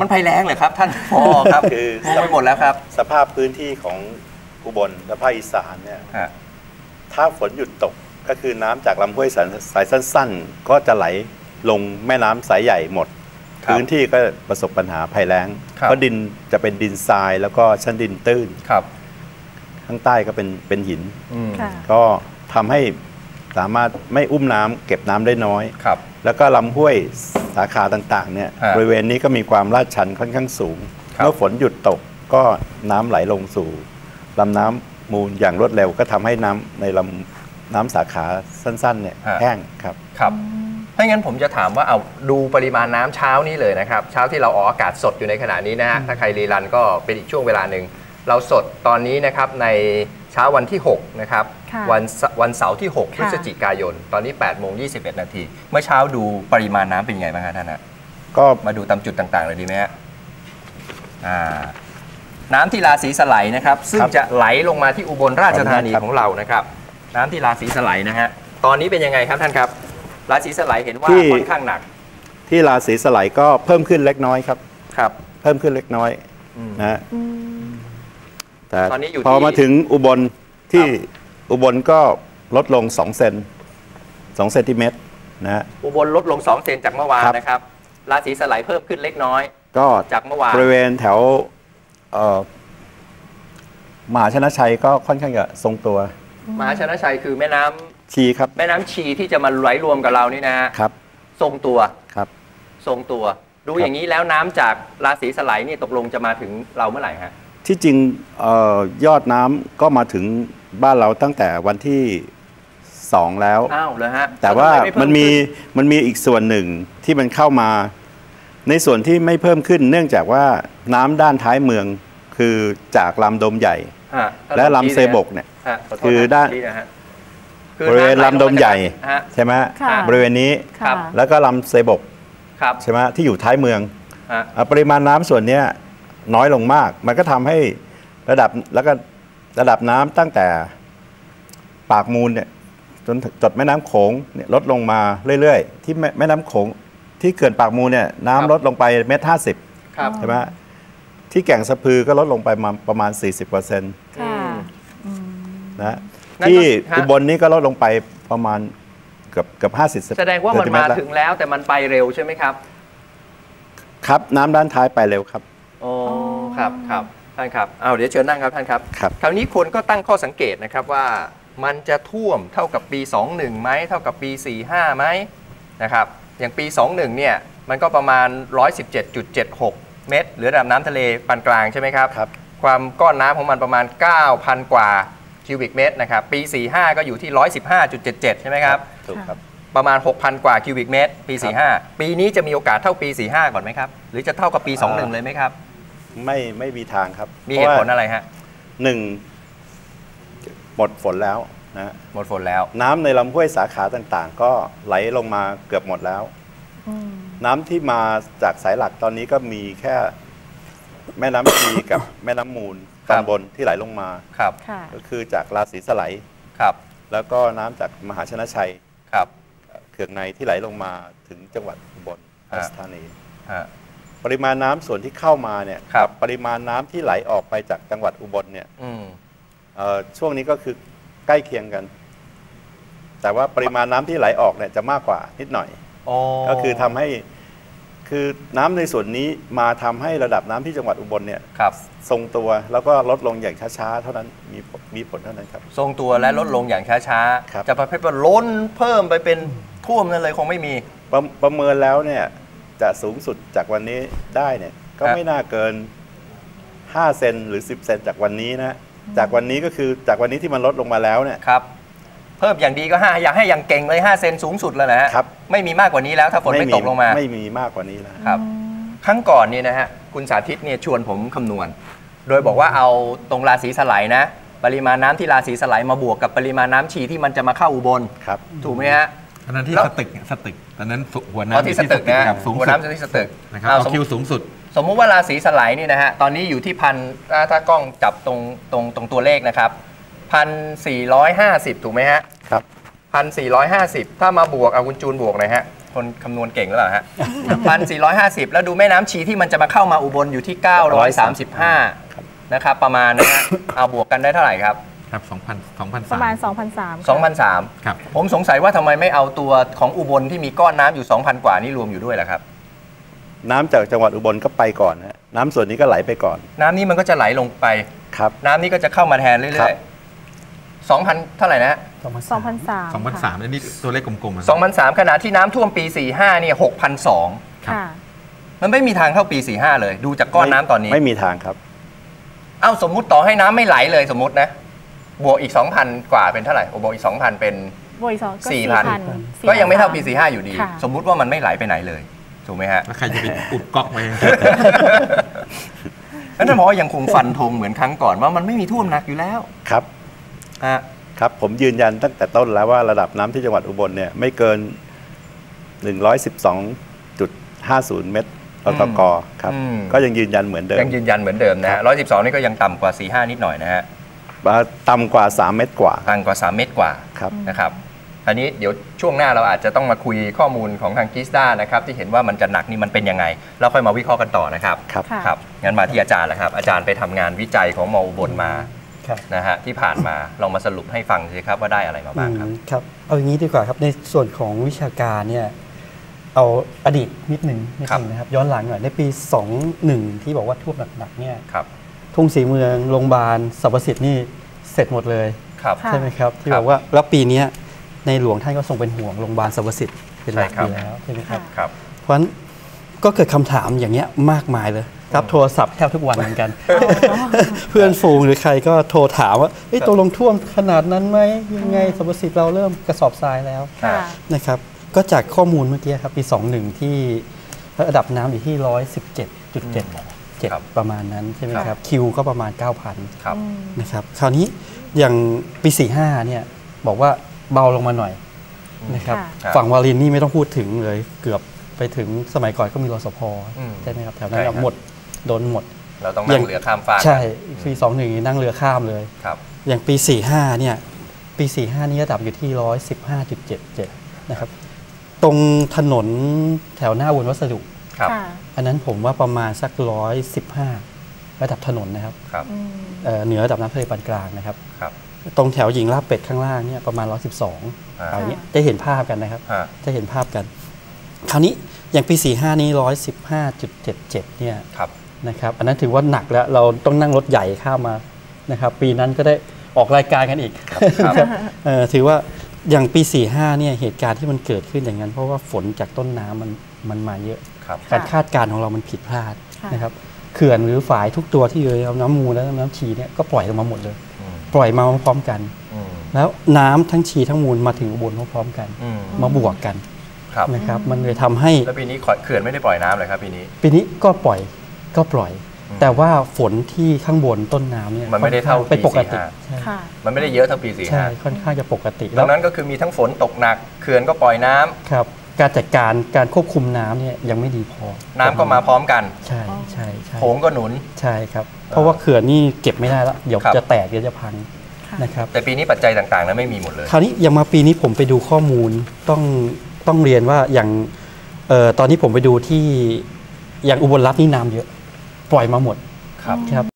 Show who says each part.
Speaker 1: มันภัยแล้งเหรอครับ ท่านพอครับ
Speaker 2: คือ
Speaker 1: มองไปหมดแล้วครับ
Speaker 2: สภาพพื้นที่ของอุบลและภาคอีสานเนี่ย
Speaker 1: ฮะ
Speaker 2: ถ้าฝนหยุดตกก็คือน้ำจากลำห้วยสายสายสั้น ๆ ก็จะไหลลงแม่น้ำสายใหญ่หมด
Speaker 1: ครับ
Speaker 2: พื้นที่ก็ประสบปัญหาภัยแล้ง
Speaker 1: ครับ
Speaker 2: เพราะดินจะเป็นดินทรายแล้วก็ชั้นดินตื้น
Speaker 1: ครับ
Speaker 2: ข้างใต้ก็เป็นเป็นหิน
Speaker 1: อืม
Speaker 3: ค่ะ
Speaker 2: ก็ทำให้สามารถไม่อุ้มน้ำเก็บน้ำได้น้อย
Speaker 1: ครับ
Speaker 2: แล้วก็ลำห้วย สาขาต่างๆเนี่ย
Speaker 1: ฮะ
Speaker 2: บริเวณนี้ก็มีความลาดชันค่อนข้างสูง
Speaker 1: ครับ
Speaker 2: เมื่อฝนหยุดตกก็น้ำไหลลงสู่ลำน้ำมูลอย่างรวดเร็วก็ทำให้น้ำในลำน้ำสาขาสั้นๆเนี่ยแห้งครับ
Speaker 1: ครับถ้างั้นผมจะถามว่าเอาดูปริมาณน้ำเช้านี้เลยนะครับ เช้าที่เราออกอากาศสดอยู่ในขณะนี้นะฮะถ้าใครรีรันก็เป็นอีกช่วงเวลาหนึ่งเราสดตอนนี้นะครับใน เช้าวันที่ 6 นะครับ
Speaker 3: ค่ะ
Speaker 1: วันเสวันเสาร์ที่ 6พฤศจิกายน ตอนนี้8โมง21 นาที เมื่อเช้าดูปริมาณน้ำเป็นยังไงบ้างครับท่านฮะ
Speaker 2: ก็
Speaker 1: มาดูตามจุดต่างๆเลยดีไหมฮะอ่าน้ำที่ราศีสไลด์นะครับ ซึ่ง
Speaker 2: ครับ
Speaker 1: จะไหลลงมาที่อุบลราชธานี
Speaker 2: ขอบคุณครับ
Speaker 1: ของเรานะครับ น้ำที่ราศีสไลด์นะฮะตอนนี้เป็นยังไงครับท่านครับ ราศีสไลด์เห็นว่าค่อนข้างหนัก
Speaker 2: ที่ราศีสไลด์ก็เพิ่มขึ้นเล็กน้อยครับ
Speaker 1: ครับ
Speaker 2: เพิ่มขึ้นเล็กน้อย
Speaker 1: อืม
Speaker 2: นะฮะ
Speaker 3: อืม
Speaker 2: แต่
Speaker 1: ตอนนี้อยู่
Speaker 2: พอ
Speaker 1: ที่
Speaker 2: มาถึงอุบลที่
Speaker 1: ครับ
Speaker 2: อุบลก็ลดลง 2 เซน2เซนติเมตรนะฮะ
Speaker 1: อุบลลดลง 2 เซนจากเมื่อวาน
Speaker 2: ครับ
Speaker 1: นะครับ ราศีสไลด์เพิ่มขึ้นเล็กน้อย
Speaker 2: ก็
Speaker 1: จากเมื่อวาน
Speaker 2: บริเวณแถวเอ่อมหาชนะชัยก็ค่อนข้างจะทรงตัว
Speaker 1: มหาชนะชัยคือแม่น้ำ
Speaker 2: ชีครับ
Speaker 1: แม่น้ำชีที่จะมาไหลรวมกับเรานี่นะฮะ
Speaker 2: ครับ
Speaker 1: ทรงตัว
Speaker 2: ครับ
Speaker 1: ทรงตัว ดู
Speaker 2: ครับ
Speaker 1: อย่างนี้แล้วน้ำจากราศีสไลด์นี่ตกลงจะมาถึงเราเมื่อไหร่ฮะ
Speaker 2: ที่จริงเออยอดน้ำก็มาถึงบ้านเราตั้งแต่วันที่สองแล้ว
Speaker 1: อ้าวเลยฮะ
Speaker 2: แต่ว่า
Speaker 1: ทำไไเพิ่
Speaker 2: มันมี
Speaker 1: ขึ้
Speaker 2: มันมีอีกส่วนหนึ่งที่มันเข้ามา ในส่วนที่ไม่เพิ่มขึ้น เนื่องจากว่าน้ำด้านท้ายเมืองคือจากลำดมใหญ่
Speaker 1: ฮะ
Speaker 2: และลำเซบกเนี่ย
Speaker 1: ฮะขโทษ
Speaker 2: คือ
Speaker 1: นะ
Speaker 2: ด้าน
Speaker 1: ชี้นะฮะ
Speaker 2: บริเวณลำดมใหญ่
Speaker 1: ฮะ
Speaker 2: ใช่ไหม
Speaker 3: ค่ะ
Speaker 2: บริเวณนี้
Speaker 1: ครั
Speaker 3: ค่ะ
Speaker 1: บ
Speaker 2: แล้วก็ลำเซบก
Speaker 1: ครับ
Speaker 2: ใช่ไหมที่อยู่ท้ายเมือง
Speaker 1: ฮะ
Speaker 2: อะปริมาณน้ำส่วนเนี้ย น้อยลงมาก มันก็ทำให้ระดับแล้วก็ระดับน้ำตั้งแต่ปากมูลเนี่ยจนถึงจดแม่น้ำโขงเนี่ยลดลงมาเรื่อยๆ ที่แม่แม่น้ำโขงที่เขื่อนปากมูลเนี่ยน้ำลดลงไปเมตรห้าสิบ
Speaker 1: ครับ
Speaker 2: ใช่ไหมที่แก่งสะพือก็ลดลงไปมาประมาณ 40%น
Speaker 3: ค่ะะ
Speaker 1: นั่นก็
Speaker 2: ที่
Speaker 1: ฮะ
Speaker 2: อุบลนี่ก็ลดลงไปประมาณเกือบเกือบห้าสิบ
Speaker 1: แสดงว่ามันมาถึงแล้วแต่มันไปเร็วใช่ไหมครับ
Speaker 2: ครับน้ำด้านท้ายไปเร็วครับ
Speaker 1: โอ้ครับครับท่านครับอ้าวเดี๋ยวเชิญนั่งครับท่านครับ
Speaker 2: ครับ
Speaker 1: คราวนี้คนก็ตั้งข้อสังเกตนะครับว่ามันจะท่วมเท่ากับปี 21ไหมเท่ากับปี 45ไหมนะครับอย่างปี 21เนี่ยมันก็ประมาณ 117.76 เมตร หรือระดับน้ำทะเลปานกลางใช่ไหมครับ
Speaker 2: ครับ
Speaker 1: ความก้อนน้ำของมันประมาณ 9,000 กว่าคิวบิกเมตรนะครับปี 45 ก็อยู่ที่ 115.77 ใช่ไหมครับ
Speaker 2: ถูกครับ
Speaker 1: ประมาณ 6,000 กว่าคิวบิกเมตร ปี
Speaker 2: ครับ
Speaker 1: 45 ปีนี้จะมีโอกาสเท่าปี 45 ก่อนไหมครับ หรือจะเท่ากับปี
Speaker 2: อ่า
Speaker 1: 21 เลยไหมครับ
Speaker 2: ไม่ไม่มีทางครับ
Speaker 1: มีเหตุผลอะไรฮะ
Speaker 2: หนึ่งหมดฝนแล้วนะฮะ
Speaker 1: หมดฝนแล้ว
Speaker 2: น้ำในลำห้วยสาขาต่างๆ ก็ไหลลงมาเกือบหมดแล้ว
Speaker 3: อืม
Speaker 2: น้ำที่มาจากสายหลักตอนนี้ก็มีแค่ แม่น้ำชีกับแม่น้ำมูล
Speaker 1: ครั
Speaker 2: ต
Speaker 1: บ
Speaker 2: อนบนที่ไหลลงมา
Speaker 1: ครับ
Speaker 3: ค่ะ
Speaker 2: ก็คือจากราศีสไลด์
Speaker 1: ครับ
Speaker 2: แล้วก็น้ำจากมหาชนะชัย
Speaker 1: ครับ
Speaker 2: เขื่องในที่ไหลลงมาถึงจังหวัดอุบล
Speaker 1: ฮะ
Speaker 2: ราชธานี
Speaker 1: ฮะ
Speaker 2: ปริมาณน้ำส่วนที่เข้ามาเนี่ย
Speaker 1: ครับ
Speaker 2: กัปริมาณน้ำที่ไหลออกไปจากจังหวัดอุบลเนี่ย
Speaker 1: อืม
Speaker 2: เอ่อช่วงนี้ก็คือใกล้เคียงกัน แต่ว่าปริมาณน้ำที่ไหลออกเนี่ยจะมากกว่านิดหน่อย
Speaker 1: อ๋อ
Speaker 2: ก็คือทำให้คือน้ำในส่วนนี้มาทำให้ระดับน้ำที่จังหวัดอุบลเนี่ย
Speaker 1: ครับ
Speaker 2: ทรงตัวแล้วก็ลดลงอย่างช้าๆ เท่านั้นมีผลมีผลเท่านั้นครับ
Speaker 1: ทรงตัวและลดลงอย่างช้า
Speaker 2: ครับ
Speaker 1: ๆ จะประเภทว่าล้นเพิ่มไปเป็นท่วมนั่นเลยคงไม่มี
Speaker 2: ประประเมินแล้วเนี่ย จะสูงสุดจากวันนี้ได้เนี่ยก็
Speaker 1: ครับ
Speaker 2: ไม่น่าเกิน 5 เซนหรือ 10 เซนจากวันนี้นะ จากวันนี้ก็คือจากวันนี้ที่มันลดลงมาแล้วเนี่ย
Speaker 1: ครับ เพิ่มอย่างดีก็ 5 อยากให้อย่างเก่งเลย 5 เซนสูงสุดเลยนะฮะ
Speaker 2: ครับ
Speaker 1: ไม่มีมากกว่านี้แล้วถ้าฝนไม่ตกลงมา
Speaker 2: ไม่มีมากกว่านี้แล้ว
Speaker 1: ครับ ครั้งก่อนเนี่ยนะฮะคุณสาธิตเนี่ยชวนผมคำนวณ โดยบอกว่าเอาตรงราศีสไลด์นะ ปริมาณน้ำที่ราศีสไลด์มาบวกกับปริมาณน้ำชีที่มันจะมาเข้าอุบล
Speaker 2: ครับ
Speaker 1: ถูกไหมฮะ
Speaker 4: อันนั้นที่
Speaker 1: แล้ว
Speaker 4: สตึกเนี่ยสตึกตอนนั้นสุหัว
Speaker 1: อ๋อ
Speaker 4: น้ำ
Speaker 1: ที่
Speaker 4: อยู่
Speaker 1: สตึกนะ
Speaker 4: ครับสูง
Speaker 1: หัว
Speaker 4: สุด
Speaker 1: น้ำที่สตึก
Speaker 4: นะครับ
Speaker 1: เอา
Speaker 4: เอา
Speaker 1: สม
Speaker 4: คิวสูงสุด
Speaker 1: สมมุติว่าราศีสไลด์นี่นะฮะตอนนี้อยู่ที่พันถ้าถ้ากล้องจับตรงตรงตรงตัวเลขนะครับพันสี่ร้อยห้าสิบถูกไหมฮะ
Speaker 2: ครับ
Speaker 1: พันสี่ร้อยห้าสิบถ้ามาบวกเอาคุณจูนบวกหน่อยฮะคนคำนวณเก่งหรือเปล่าฮะพันสี่ร้อยห้าสิบแล้วดูแม่น้ำชีที่มันจะมาเข้ามาอุบลอยู่ที่935นะครับประมาณนะฮะเอาบวกกันได้เท่าไหร่ครับ
Speaker 4: ครับ2,000 2,003
Speaker 3: ประมาณ 2,003
Speaker 1: 2,003
Speaker 4: ครับ
Speaker 1: ผมสงสัยว่าทำไมไม่เอาตัวของอุบลที่มีก้อนน้ำอยู่ 2,000 กว่านี่รวมอยู่ด้วยล่ะครับ
Speaker 2: น้ำจากจังหวัดอุบลก็ไปก่อนนะน้ำส่วนนี้ก็ไหลไปก่อน
Speaker 1: น้ำนี้มันก็จะไหลลงไป
Speaker 2: ครับ
Speaker 1: น้ำนี้ก็จะเข้ามาแทนเรื่
Speaker 2: ครั
Speaker 1: อย
Speaker 2: บ
Speaker 1: ๆ2,000 เท่าไหร่นะฮะ
Speaker 3: 2,003
Speaker 4: 2,003อันนี้ตัวเลขกลมๆอะ
Speaker 1: 2,003ขณะที่น้ำท่วมปี 45เนี่ย6,002
Speaker 3: ค่ะ
Speaker 1: มันไม่มีทางเท่าปี 45 เลย ดูจากก้อนน้ำตอนนี้
Speaker 2: ไม่มีทางครับ
Speaker 1: เอ้าสมมุติต่อให้น้ำไม่ไหลเลยสมมุตินะ บวกอีก 2,000 กว่าเป็นเท่าไหร่โอ้บวกอีก 2,000 เป็น
Speaker 3: บวกอีกสองก็
Speaker 1: 4,000
Speaker 3: 4,000
Speaker 1: ก็ยังไม่เท่าปี45 อยู่ดี
Speaker 3: ค่ะ
Speaker 1: สมมุติว่ามันไม่ไหลไปไหนเลย ถูกไหมฮะ
Speaker 4: แล้วใครจะไปอุดก๊อกไว้
Speaker 1: นั่นท่านผอยังคงฟันธงเหมือนครั้งก่อนว่ามันไม่มีท่วมหนักอยู่แล้ว
Speaker 2: ครับ
Speaker 1: ฮะ
Speaker 2: ครับ ผมยืนยันตั้งแต่ต้นแล้วว่าระดับน้ำที่จังหวัดอุบลเนี่ยไม่เกิน 112.50 เมตรต่อตกครับ
Speaker 1: อืม
Speaker 2: ก็ยังยืนยันเหมือนเดิม
Speaker 1: ยังยืนยันเหมือนเดิมนะฮะ112 นี่ก็ยังต่ำกว่า 45 นิดหน่อยนะฮะ
Speaker 2: ว่า ต่ำกว่า 3 เมตรกว่า
Speaker 1: ต่ำกว่า 3 เมตรกว่า
Speaker 2: ครับ
Speaker 1: นะครับอันนี้เดี๋ยวช่วงหน้าเราอาจจะต้องมาคุยข้อมูลของทางกิสด้านะครับที่เห็นว่ามันจะหนักนี่มันเป็นยังไงแล้วค่อยมาวิเคราะห์กันต่อนะครับ
Speaker 2: ครับ
Speaker 3: ค่ะ
Speaker 1: ครับงั้นมาที่อาจารย์แล้วครับ อาจารย์ไปทำงานวิจัยของมอุบลมา
Speaker 5: ครับ
Speaker 1: นะฮะที่ผ่านมาลองมาสรุปให้ฟังสิครับว่าได้อะไรมาบ้างครับ
Speaker 5: อืมครับเอาอย่างนี้ดีกว่าครับในส่วนของวิชาการเนี่ยเอาอดีตนิดหนึ่งนิด
Speaker 1: ครับ
Speaker 5: หนึ่งนะครับย้อนหลังหน่อยในปี 21 ที่บอกว่าท่วมหนักๆเนี่ย
Speaker 1: ครับ
Speaker 5: ทุ่งสีเมืองโรงพยาบาลสรรพสิทธิ์นี่เสร็จหมดเลย
Speaker 1: ครับ
Speaker 3: ค่ะ
Speaker 5: ใช่ไหมครับที่
Speaker 1: ครับ
Speaker 5: บอกว่าแล้วปีเนี้ยในหลวงท่านก็ทรงเป็นห่วงโรงพยาบาลสรรพสิทธิ์เป็นหลัก
Speaker 1: ใช่ครับ
Speaker 5: อยู่แล้วใช่ไหมครับ
Speaker 3: ค่ะ
Speaker 1: ครับ
Speaker 5: เพราะฉะนั้นก็เกิดคำถามอย่างเงี้ยมากมายเลยรับโทรศัพท์แทบทุกวันเหมือนกัน เพื่อนฝูงหรือใครก็โทรถามว่าเอ้ยตกลงท่วมขนาดนั้นไหมยังไงสรรพสิทธิ์เราเริ่มกระสอบทรายแล้ว
Speaker 3: ค่ะ
Speaker 5: นะครับ ก็จากข้อมูลเมื่อกี้ครับปี 21 ที่ระดับน้ำอยู่ที่ 117.7
Speaker 1: ครับ
Speaker 5: 7 ประมาณนั้นใช่ไหม
Speaker 1: ค
Speaker 5: ค
Speaker 1: รั
Speaker 5: รับบคิวก็ประมาณ 9,000
Speaker 1: ครับ
Speaker 3: อืม
Speaker 5: นะครับคราวนี้อย่างปี 45เนี่ยบอกว่าเบาลงมาหน่อยนะครับ
Speaker 3: ค่ะ
Speaker 1: ครับ
Speaker 5: ฝั่งวารินนี่ไม่ต้องพูดถึงเลยเกือบไปถึงสมัยก่อนก็มีรสพ
Speaker 1: อืม
Speaker 5: ใช่ไหมครับแถวนั้
Speaker 1: ใช่
Speaker 5: น
Speaker 1: ครับ
Speaker 5: หมดโดนหมด
Speaker 1: เราต้อง
Speaker 5: อ
Speaker 1: นั่
Speaker 5: ย่างง
Speaker 1: เรือข้ามฟาก
Speaker 5: ใช่ปีสองหนึ่งนั่งเรือข้ามเลย
Speaker 1: ครับ
Speaker 5: อย่างปี 45เนี่ยปี 45 นี่ระดับอยู่ที่ 115.77 นะครับ ตรงถนนแถวหน้าวนวัสดุ
Speaker 1: ครับ
Speaker 3: ค่ะ
Speaker 5: อันนั้นผมว่าประมาณสัก115ระดับถนนนะครับ
Speaker 1: ครับ
Speaker 3: อืม
Speaker 5: เอ่อเหนือระดับน้ำทะเลปานกลางนะครับ
Speaker 1: ครับ
Speaker 5: ตรงแถวหญิงลาบเป็ดข้างล่างเนี่ยประมาณ 112
Speaker 1: อ่า
Speaker 5: เอาอย่างนี้จะเห็นภาพกันนะครับ
Speaker 1: ฮะ
Speaker 5: จะเห็นภาพกัน คราวนี้อย่างปี 45 นี้ 115.77 เนี่ย
Speaker 1: ครับ
Speaker 5: นะครับอันนั้นถือว่าหนักแล้วเราต้องนั่งรถใหญ่ข้ามมานะครับปีนั้นก็ได้ออกรายการกันอีก
Speaker 1: ครับ
Speaker 5: เอ่อถือว่าอย่างปี 45 เนี่ยเหตุการณ์ที่มันเกิดขึ้นอย่างนั้น เพราะว่าฝนจากต้นน้ำมันมันมาเยอะ
Speaker 1: ครับ
Speaker 3: ค่ะ
Speaker 5: การคาดการณ์ของเรามันผิดพลาด
Speaker 3: ค่ะ
Speaker 5: นะครับเขื่อนหรือฝายทุกตัวที่อยู่ในลำน้ำมูลและลำน้ำชีเนี่ยก็ปล่อยลงมาหมดเลย
Speaker 1: อืม
Speaker 5: ปล่อยมาพร้อมๆกัน
Speaker 1: อืม
Speaker 5: แล้วน้ำทั้งชีทั้งมูลมาถึงอุบลพร้อมๆกัน
Speaker 1: อืม
Speaker 5: มาบวกกัน
Speaker 1: ครับ
Speaker 5: นะครับ มันเลยทำให้
Speaker 1: แล้วปีนี้ขอเขื่อนไม่ได้ปล่อยน้ำเลยครับปีนี้
Speaker 5: ปีนี้ก็ปล่อยก็ปล่อย
Speaker 1: อืม
Speaker 5: แต่ว่าฝนที่ข้างบนต้นน้ำเนี่ย
Speaker 1: มันไม่ได้เท่า
Speaker 5: เป็นปกติ
Speaker 1: ปี
Speaker 5: ใช่
Speaker 3: ค่ะ
Speaker 1: มันไม่ได้เยอะเท่าปีสี่
Speaker 5: ใช่
Speaker 1: ห้า
Speaker 5: ค่อนข้างจะปกติ
Speaker 1: ดั
Speaker 5: แล้ว
Speaker 1: งนั้นก็คือมีทั้งฝนตกหนักเขื่อนก็ปล่อยน้ำ
Speaker 5: ครับ การจัดการการควบคุมน้ำเนี่ยยังไม่ดีพอ
Speaker 1: น้ำก็มาพร้อมกัน
Speaker 5: ใช่ใช่ใช่
Speaker 1: โขงก็หนุน
Speaker 5: ใช่ครับ เพราะว่าเขื่อนนี่เก็บไม่ได้แล้ว เดี๋ยว
Speaker 1: ครับ
Speaker 5: จะแตกเดี๋ยวจะพัง
Speaker 3: ค่ะ
Speaker 5: นะครับ
Speaker 1: แต่ปีนี้ปัจจัยต่างๆนั้นไม่มีหมดเลย
Speaker 5: คราวนี้อย่างมาปีนี้ผมไปดูข้อมูลต้องต้องเรียนว่าอย่างเอ่อตอนนี้ผมไปดูที่อย่างอุบลรัฐนี่น้ำเยอะ ปล่อยมาหมด
Speaker 1: ครับ
Speaker 5: ครับ